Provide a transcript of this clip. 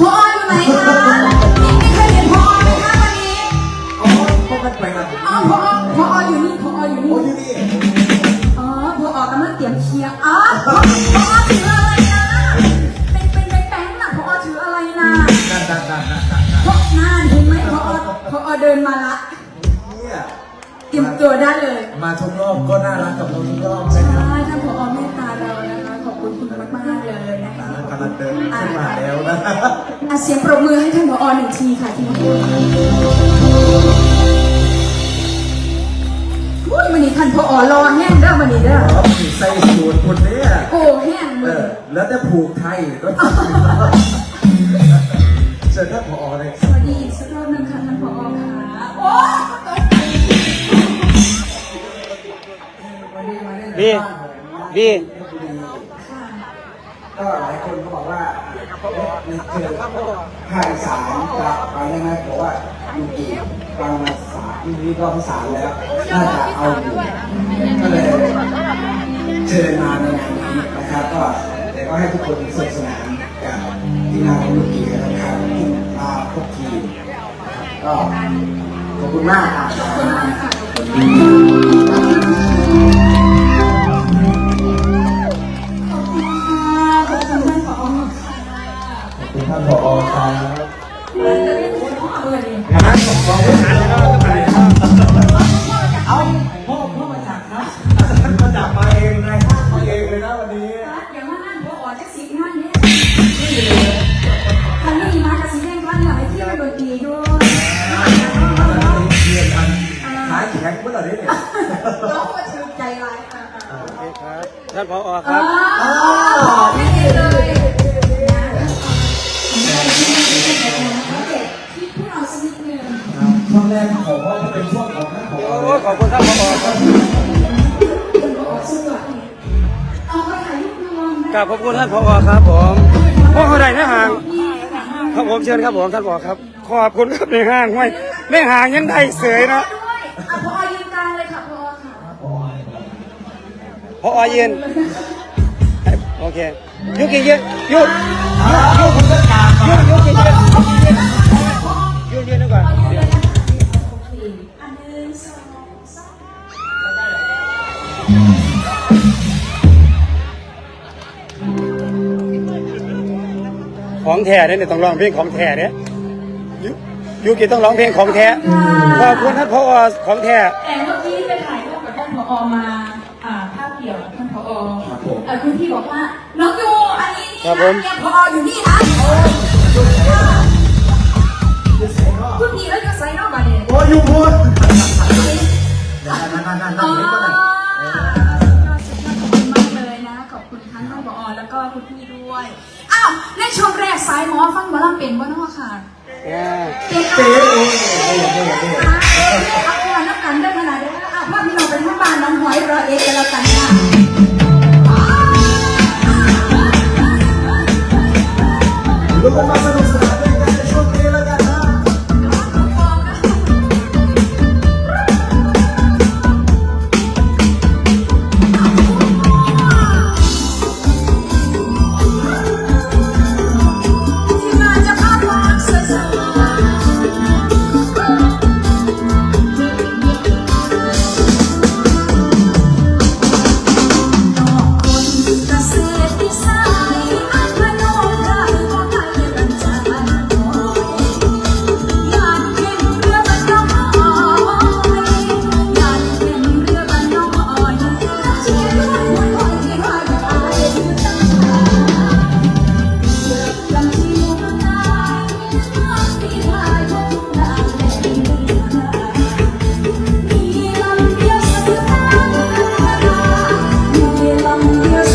พออยู่ไหนคะมีมีใครเห็นพอไหมคะวันนี้เอ๋อพวกมันไปกันอ๋อพอพออยู่นี่พออยู่นี่ โอ้นี่ยนี่อ๋อพออกกำลังเตรียมเคลียร์อ๋อพอพอถืออะไรนะ เป็นเป็นเป็นแป้งน่ะพอถืออะไรนะนั่นนั่นนั่นนั่นนั่นพอนาเห็นไหมพอพอเดินมาละ เนี่ยเตรียมตัวได้เลย มาทุกรอบก็น่ารักกับเราทุกรอบใช่นะครับท่านผอเมตตาเรานะ คะขอบคุณคุณมากๆเลยนะคะกำลังเดินขึ้นมาแล้วนะอะเสียงปรบมือให้ท่านผอหนึ่งทีค่ะที่มาพูดพูดมานี่ท่านผอรอแห้งเด้อมานี่เด้ออ๋อใส่สูตรคนเนี้ยโอ้แห้งเอมืออแล้วแต่ผูกไทยก็เชิญท่านผอเลยสวัสดีอีกสักรอบหนึงค่ะท่านผอค่ะโอ้ยบีบีก็หลาย คนก็บอกว่าเอ๊ะมีเจอภาคอีสานกลับไปยังไงบอกว่ายูกิฟังมาสามมีรอบที่สามแล้วน่าจะเอาอยู่ก็เลยเชิญมาในงานนี้นะครับก็แต่ก็ให้ทุกคนสนุกสนานกับที่งานของยูกิกันนะครับที่มาพบทีก็ขอบคุณมากครับ คุณท่านผอครับเราจะเรียกหัวหาเลยงั้นผมขอประทานแล้วก็ไปครับเอาพ่อพ่อมาจากครับมาจากมาเองนะมาเองเลยนะวันนี้เดี๋ยวมานั่นพอออกจากสิบงานเนี่ยคันนี้มากระสีแดงพันหลายที่ไปโดนตีด้วยขายแข็งเมื่อไหร่เนี่ยร้องมาชื่นใจร้ายค่ะท่านผอคอ๋รับ กราบขอบคุณท่านผอครับผมพวกเขาใดในห้าง ครับผมเชิญครับผมท่านผอครับ ขอบคุณครับในห้างไว้ในห้างยังได้เสยนะด้วยอะพอยืนกลางเลยค่ะพอค่ะผอยืนโอเคยุกิยืนยุดยุดยุดยุกิยืนยืนยืนดีกว่าอันหนึ่งสองสาม ของแท้เนี่ยต้องร้องเพลงของแท้เนี่ยยุยุกิต้องร้องเพลงของแท้ขอบคุณท่านผอของแท้แต่เมื่อกี้ไปถ่ายรูปกับท่านผอมาอ่าภาพเดียวกับท่านผอเออคุณพี่บอกว่าน้องยูอันนี้นี่นะเนี่ยผออยู่นี่นะคุณพี่แล้วจะใส่นอกมาเนี่ยโอ้ยุงพูดนั่นนั่นนั่นนั่น ช่วงแรกสายหมอฟังหมอลำเป็นบ่เนาะค่ะอ่าเป็นเจ๊เอง Yes.